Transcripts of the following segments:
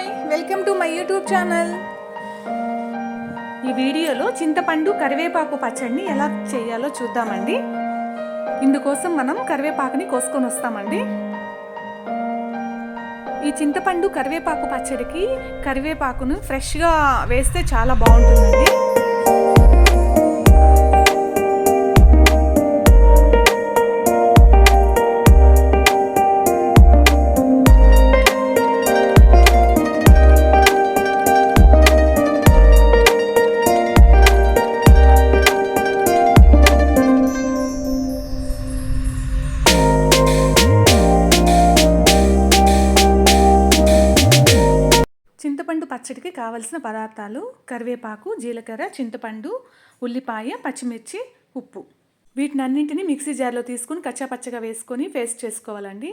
Hi welcome to my YouTube channel. ఈ వీడియోలో చింతపండు కరివేపాకు పచ్చడిని ఎలా చేయాలో చూద్దామండి. ఇందుకోసం మనం కరివేపాకుని కోసుకొని వస్తామండి. ఈ చింతపండు కరివేపాకు పచ్చడికి కరివేపాకును ఫ్రెష్గా వేస్తే చాలా బాగుంటుందండి. పచ్చడికి కావలసిన పదార్థాలు కరివేపాకు జీలకర్ర చింతపండు ఉల్లిపాయ పచ్చిమిర్చి ఉప్పు. వీటిని అన్నింటినీ మిక్సీ జార్లో తీసుకుని కచ్చాపచ్చగా వేసుకొని పేస్ట్ చేసుకోవాలండి.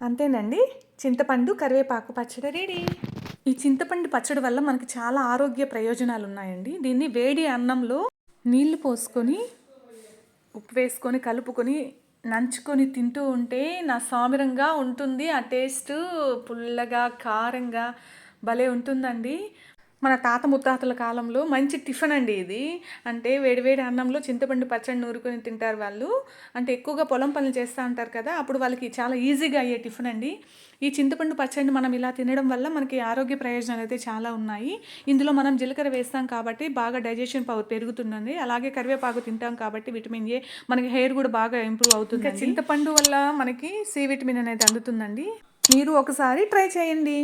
అంతేనండి. చింతపండు కరివేపాకు పచ్చడి రెడీ. ఈ చింతపండు పచ్చడి వల్ల మనకి చాలా ఆరోగ్య ప్రయోజనాలు ఉన్నాయండి. దీన్ని వేడి అన్నంలో నీళ్ళు పోసుకొని ఉప్పు వేసుకొని కలుపుకొని నంచుకొని తింటూ ఉంటే నా సామిరంగా ఉంటుంది. ఆ టేస్ట్ పుల్లగా కారంగా భలే ఉంటుందండి. మన తాత ముత్తాతల కాలంలో మంచి టిఫిన్ అండి ఇది. అంటే వేడివేడి అన్నంలో చింతపండు పచ్చడి నూరుకొని తింటారు వాళ్ళు. అంటే ఎక్కువగా పొలం పనులు చేస్తూ ఉంటారు కదా అప్పుడు వాళ్ళకి చాలా ఈజీగా అయ్యే టిఫిన్ అండి. ఈ చింతపండు పచ్చడిని మనం ఇలా తినడం వల్ల మనకి ఆరోగ్య ప్రయోజనాలు అయితే చాలా ఉన్నాయి. ఇందులో మనం జీలకర్ర వేస్తాం కాబట్టి బాగా డైజెషన్ పవర్ పెరుగుతుందండి. అలాగే కరివేపాకు తింటాం కాబట్టి విటమిన్ ఏ మనకి హెయిర్ కూడా బాగా ఇంప్రూవ్ అవుతుంది చింతపండు వల్ల మనకి సి విటమిన్ అనేది అందుతుందండి. మీరు ఒకసారి ట్రై చేయండి.